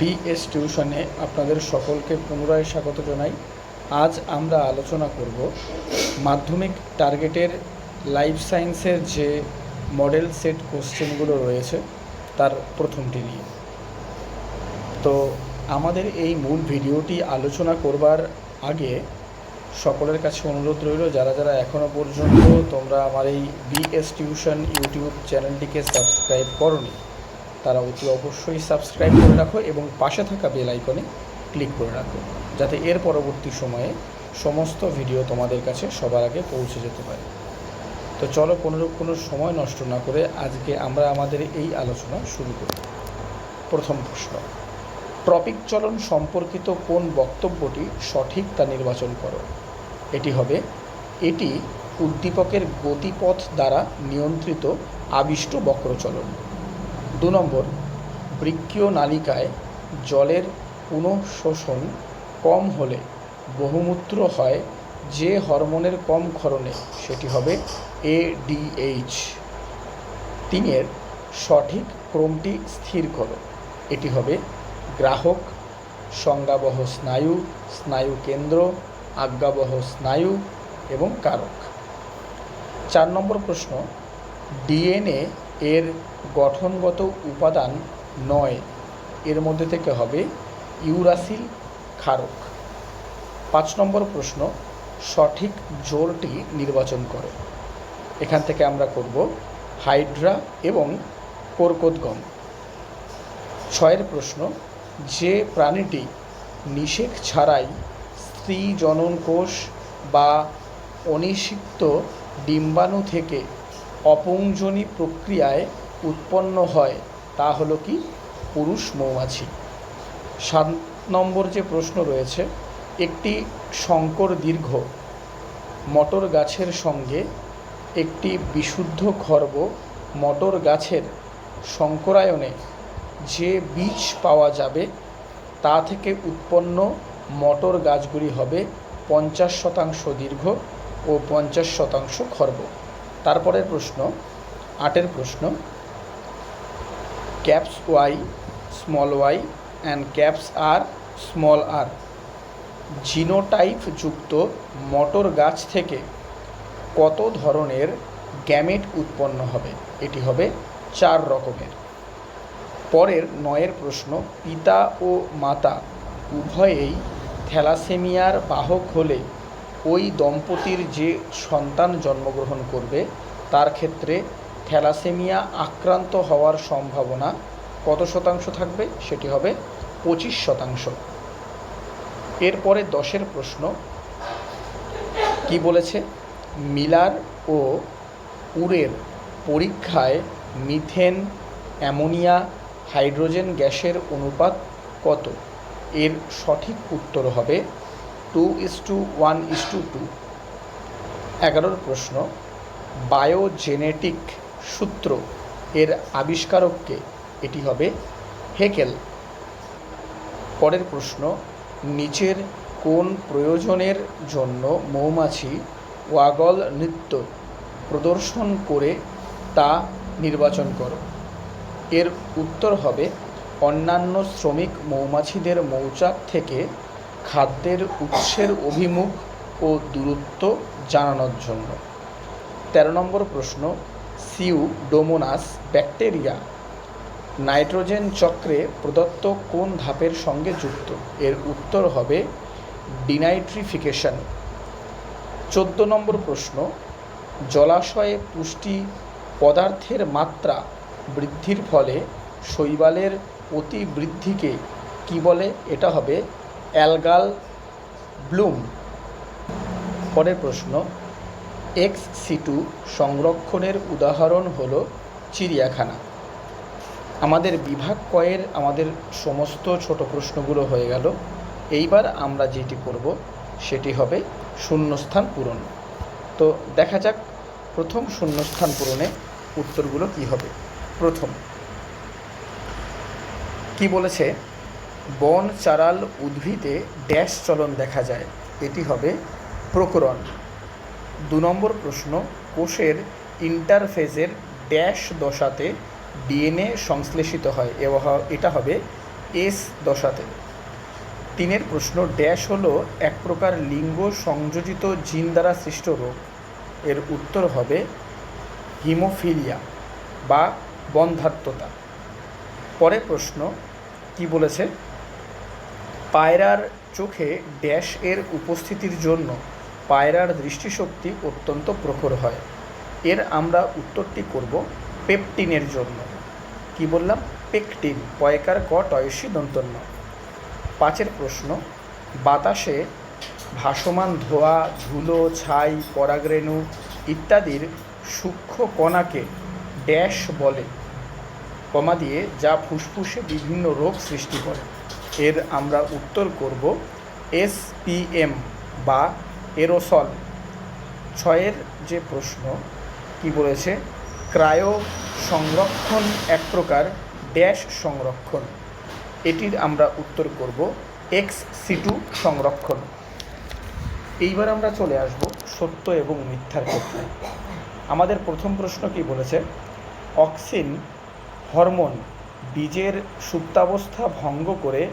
BS টিউশনে আপনাদের সকলকে পুনরায় স্বাগত জানাই। আজ আমরা আলোচনা করব মাধ্যমিক টার্গেটের লাইফ সায়েন্সের যে মডেল সেট কোশ্চেনগুলো রয়েছে, তার প্রথমটি নিয়ে। তো আমাদের এই মূল ভিডিওটি আলোচনা করবার আগে সকলের কাছে অনুরোধ রইল, যারা যারা এখনও পর্যন্ত তোমরা আমার এই বিএস টিউশন ইউটিউব চ্যানেলটিকে সাবস্ক্রাইব করনি তারা অতি অবশ্যই সাবস্ক্রাইব করে রাখো এবং পাশে থাকা বেল আইকনে ক্লিক করে রাখো, যাতে এর পরবর্তী সময়ে সমস্ত ভিডিও তোমাদের কাছে সবার আগে পৌঁছে যেতে পারে। তো চলো কোনোরূপ কোনো সময় নষ্ট না করে আজকে আমরা আমাদের এই আলোচনা শুরু করি। প্রথম প্রশ্ন, ট্রপিক চলন সম্পর্কিত কোন বক্তব্যটি সঠিক তা নির্বাচন করো। এটি হবে, এটি উদ্দীপকের গতিপথ দ্বারা নিয়ন্ত্রিত আবিষ্ট বক্রচলন। দু নম্বর, বৃক্ষীয় নালিকায় জলের পুনঃশোষণ কম হলে বহুমূত্র হয় যে হরমোনের কম ক্ষরণে, সেটি হবে এডিএইচ তিনের সঠিক ক্রমটি স্থির করো, এটি হবে গ্রাহক, সংজ্ঞাবহ স্নায়ু স্নায়ু কেন্দ্র, আজ্ঞাবহ স্নায়ু এবং কারক। চার নম্বর প্রশ্ন ডিএনএ এর গঠনগত উপাদান নয়। এর মধ্যে থেকে হবে ইউরাসিল ক্ষারক। পাঁচ নম্বর প্রশ্ন, সঠিক জোরটি নির্বাচন করো। এখান থেকে আমরা করব হাইড্রা এবং কোরকোদগম। ছয়ের প্রশ্ন, যে প্রাণীটি নিষেক ছাড়াই স্ত্রী জনন কোষ বা অনিষিক্ত ডিম্বাণু থেকে অপুংজনী প্রক্রিয়ায় উৎপন্ন হয়, তা হলো কি? পুরুষ মৌমাছি। সাত নম্বর যে প্রশ্ন রয়েছে, একটি শঙ্কর দীর্ঘ মটর গাছের সঙ্গে একটি বিশুদ্ধ খর্ব মটর গাছের শঙ্করায়নে যে বীজ পাওয়া যাবে, তা থেকে উৎপন্ন মটর গাছগুলি হবে পঞ্চাশ শতাংশ দীর্ঘ ও পঞ্চাশ শতাংশ খর্ব। তারপরের প্রশ্ন, আটের প্রশ্ন, caps Y, small Y, and caps R, small R. Genotype যুক্ত মটর গাছ থেকে কত ধরনের গ্যামেট উৎপন্ন হবে? এটি হবে চার রকমের। পরের নয়ের প্রশ্ন, পিতা ও মাতা উভয়েই থ্যালাসেমিয়ার বাহক হলে ওই দম্পতির যে সন্তান জন্মগ্রহণ করবে, তার ক্ষেত্রে থ্যালাসেমিয়া আক্রান্ত হওয়ার সম্ভাবনা কত শতাংশ থাকবে? সেটি হবে পঁচিশ শতাংশ। এরপরে দশের প্রশ্ন, কি বলেছে? মিলার ও উরের পরীক্ষায় মিথেন, অ্যামোনিয়া, হাইড্রোজেন গ্যাসের অনুপাত কত? এর সঠিক উত্তর হবে two is to one is to two. এগারোর প্রশ্ন, বায়োজেনেটিক সূত্র এর আবিষ্কারককে এটি হবে হেকেল। পরের প্রশ্ন, নিচের কোন প্রয়োজনের জন্য মৌমাছি ওয়াগল নৃত্য প্রদর্শন করে তা নির্বাচন করো? এর উত্তর হবে, অন্যান্য শ্রমিক মৌমাছিদের মৌচাক থেকে খাদ্যের উৎসের অভিমুখ ও দূরত্ব জানানোর জন্য। তেরো নম্বর প্রশ্ন সিউ ডোমোনাস ব্যাকটেরিয়া নাইট্রোজেন চক্রে প্রদত্ত কোন ধাপের সঙ্গে যুক্ত? এর উত্তর হবে ডিনাইট্রিফিকেশন। চোদ্দ নম্বর প্রশ্ন, জলাশয়ে পুষ্টি পদার্থের মাত্রা বৃদ্ধির ফলে শৈবালের অতিবৃদ্ধিকে কি বলে? এটা হবে অ্যালগাল ব্লুম। পরের প্রশ্ন এক্স সিটু সংরক্ষণের উদাহরণ হলো চিড়িয়াখানা। আমাদের বিভাগ কয়ের আমাদের সমস্ত ছোট প্রশ্নগুলো হয়ে গেল। এইবার আমরা যেটি করব, সেটি হবে শূন্যস্থান পূরণ। তো দেখা যাক, প্রথম শূন্যস্থান পূরণে উত্তরগুলো কি হবে? প্রথম, কি বলেছে? বন চারাল উদ্ভিদে ড্যাশ চলন দেখা যায়। এটি হবে প্রকরণ। দু নম্বর প্রশ্ন, কোষের ইন্টারফেজের ড্যাশ দশাতে ডিএনএ সংশ্লেষিত হয়, এ- এটা হবে এস দশাতে। তিনের প্রশ্ন, ড্যাশ হলো এক প্রকার লিঙ্গ সংযোজিত জিন দ্বারা সৃষ্ট রোগ। এর উত্তর হবে হিমোফিলিয়া বা বন্ধাত্মতা। পরের প্রশ্ন, কি বলেছে? পায়রার চোখে ড্যাশ এর উপস্থিতির জন্য পায়রার দৃষ্টিশক্তি অত্যন্ত প্রখর হয়। এর আমরা উত্তরটি করব পেপটিনের জন্য। কি বললাম? পেকটিন, পয়কার ক টয়সী দন্তন্য। পাঁচের প্রশ্ন, বাতাসে ভাসমান ধোঁয়া, ধুলো, ছাই, পরাগরেণু ইত্যাদির সূক্ষ্ম কণাকে ড্যাশ বলে। কমা দিয়ে যা ফুসফুসে বিভিন্ন রোগ সৃষ্টি করে। এর আমরা উত্তর করব এসপিএম বা এরোসল। ছয়ের যে প্রশ্ন, কি বলেছে? ক্রায়ো সংরক্ষণ এক প্রকার ড্যাশ সংরক্ষণ। এটির আমরা উত্তর করব এক্স সিটু সংরক্ষণ। এইবার আমরা চলে আসব সত্য এবং মিথ্যার ক্ষেত্রে। আমাদের প্রথম প্রশ্ন কি বলেছে? অক্সিন হরমোন বীজের সুপ্তাবস্থা ভঙ্গ করে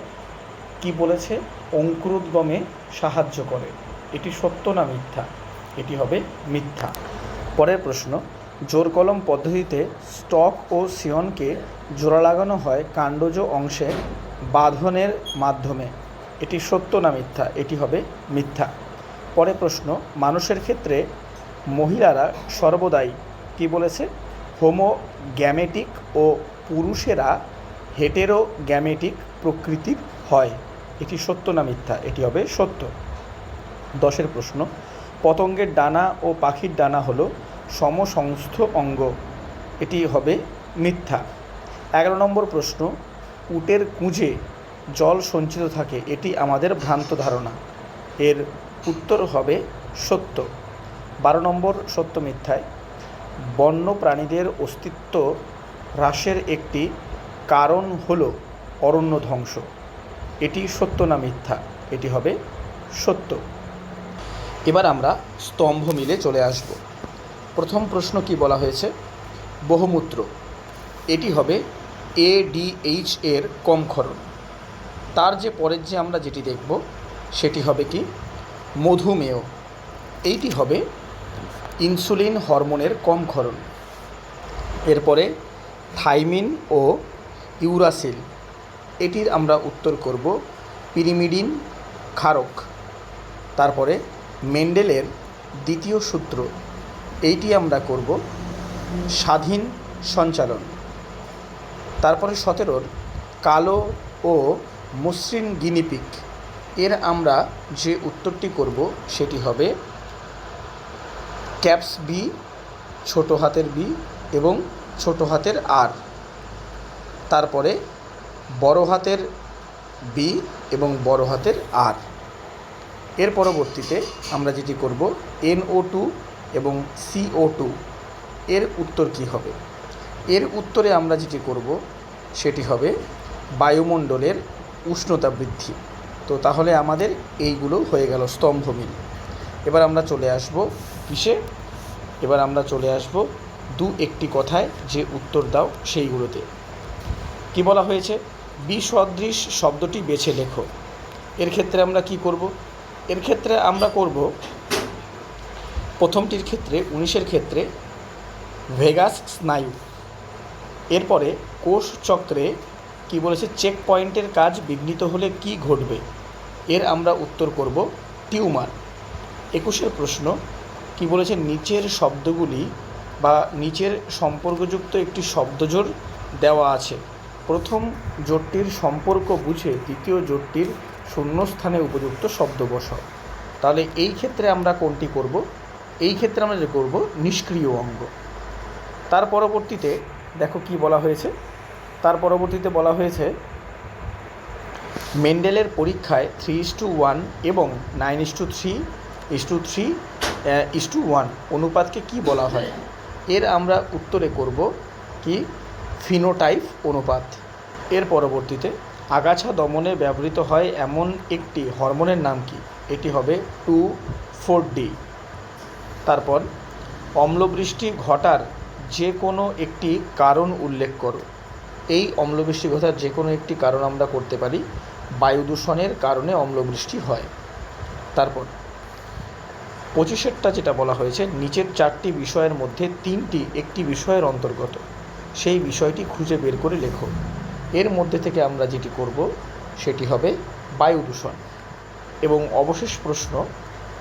কি বলেছে? অঙ্কুরোদ্গমে সাহায্য করে। এটি সত্য না মিথ্যা? এটি হবে মিথ্যা। পরের প্রশ্ন, জোর কলম পদ্ধতিতে স্টক ও সিয়নকে জোড়া লাগানো হয় কাণ্ডজ অংশে বাঁধনের মাধ্যমে। এটি সত্য না মিথ্যা? এটি হবে মিথ্যা। পরের প্রশ্ন, মানুষের ক্ষেত্রে মহিলারা সর্বদাই কি বলেছে? হোমো গ্যামেটিক ও পুরুষেরা হেটেরো গ্যামেটিক প্রকৃতির হয়। এটি সত্য না মিথ্যা? এটি হবে সত্য। দশের প্রশ্ন, পতঙ্গের ডানা ও পাখির ডানা হলো সমসংস্থ অঙ্গ। এটি হবে মিথ্যা। এগারো নম্বর প্রশ্ন, উটের কুঁজে জল সঞ্চিত থাকে, এটি আমাদের ভ্রান্ত ধারণা। এর উত্তর হবে সত্য। বারো নম্বর সত্য মিথ্যায় বন্য প্রাণীদের অস্তিত্ব হ্রাসের একটি কারণ হল অরণ্য ধ্বংস। এটি সত্য না মিথ্যা? এটি হবে সত্য। এবার আমরা স্তম্ভ মিলে চলে আসব। প্রথম প্রশ্ন কি বলা হয়েছে? বহুমূত্র। এটি হবে এডিএইচ এর কম ক্ষরণ। তার যে পরের যে আমরা যেটি দেখব, সেটি হবে কি? মধুমেহ। এইটি হবে ইনসুলিন হরমোনের কম ক্ষরণ। এরপরে থাইমিন ও ইউরাসিল। এটির আমরা উত্তর করব পিরিমিডিন ক্ষারক। তারপরে মেন্ডেলের দ্বিতীয় সূত্র। এইটি আমরা করব স্বাধীন সঞ্চালন। তারপরে সতেরোর কালো ও মসৃণ গিনিপিক। এর আমরা যে উত্তরটি করব সেটি হবে ক্যাপস বি ছোটো হাতের বি এবং ছোটো হাতের আর তারপরে বড় হাতের বি এবং বড় হাতের আর এর পরবর্তীতে আমরা যেটি করব এনও টু এবং সিও টু এর উত্তর কী হবে? এর উত্তরে আমরা যেটি করব, সেটি হবে বায়ুমণ্ডলের উষ্ণতা বৃদ্ধি। তো তাহলে আমাদের এইগুলো হয়ে গেল স্তম্ভ মিল এবার আমরা চলে আসব কিসে এবার আমরা চলে আসব দু একটি কথায় যে উত্তর দাও সেইগুলোতে। কি বলা হয়েছে? বিসদৃশ শব্দটি বেছে লেখো। এর ক্ষেত্রে আমরা কি করব? এর ক্ষেত্রে আমরা করব প্রথমটির ক্ষেত্রে, উনিশের ক্ষেত্রে, ভেগাস স্নায়ু। এরপরে কোষ চক্রে কি বলেছে? চেক পয়েন্টের কাজ বিঘ্নিত হলে কি ঘটবে? এর আমরা উত্তর করব টিউমার। একুশের প্রশ্ন কি বলেছে? নিচের শব্দগুলি বা নিচের সম্পর্কযুক্ত একটি শব্দজোড় দেওয়া আছে। প্রথম জোটটির সম্পর্ক বুঝে দ্বিতীয় জোটটির শূন্যস্থানে উপযুক্ত শব্দ বসাও। তাহলে এই ক্ষেত্রে আমরা কোনটি করব? এই ক্ষেত্রে আমরা যে করব, নিষ্ক্রিয় অঙ্গ। তার পরবর্তীতে দেখো কি বলা হয়েছে? তার পরবর্তীতে বলা হয়েছে, মেন্ডেলের পরীক্ষায় থ্রি ইস টু ওয়ান এবং nine is to three is to three is to one অনুপাতকে কি বলা হয়? এর আমরা উত্তরে করব কি? ফিনোটাইপ অনুপাত। এর পরবর্তীতে আগাছা দমনে ব্যবহৃত হয় এমন একটি হরমোনের নাম কি? এটি হবে টু ফোর ডি তারপর, অম্লবৃষ্টি ঘটার যে কোনো একটি কারণ উল্লেখ করো। এই অম্লবৃষ্টি ঘটার যে কোনো একটি কারণ আমরা করতে পারি। বায়ু দূষণের কারণে অম্লবৃষ্টি হয়। তারপর পঁচিশেরটা যেটা বলা হয়েছে, নিচের চারটি বিষয়ের মধ্যে তিনটি একটি বিষয়ের অন্তর্গত। সেই বিষয়টি খুঁজে বের করে লেখো। এর মধ্যে থেকে আমরা যেটি করব, সেটি হবে বায়ু দূষণ এবং অবশেষ প্রশ্ন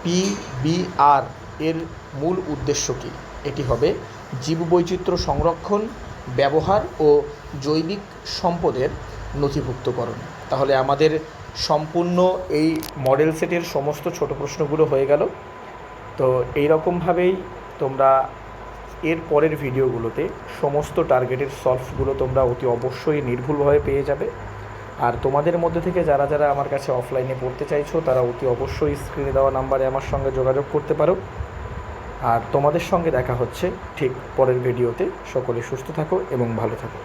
পিবিআর এর মূল উদ্দেশ্য কী? এটি হবে জীববৈচিত্র্য সংরক্ষণ, ব্যবহার ও জৈবিক সম্পদের নথিভুক্তকরণ। তাহলে আমাদের সম্পূর্ণ এই মডেল সেটের সমস্ত ছোট প্রশ্নগুলো হয়ে গেল। তো এই রকমভাবেই তোমরা এর পরের ভিডিওগুলোতে সমস্ত টার্গেটের সলভগুলো তোমরা অতি অবশ্যই নির্ভুলভাবে পেয়ে যাবে। আর তোমাদের মধ্যে থেকে যারা যারা আমার কাছে অফলাইনে পড়তে চাইছো, তারা অতি অবশ্যই স্ক্রিনে দেওয়া নাম্বারে আমার সঙ্গে যোগাযোগ করতে পারো। আর তোমাদের সঙ্গে দেখা হচ্ছে ঠিক পরের ভিডিওতে। সকলে সুস্থ থাকো এবং ভালো থাকো।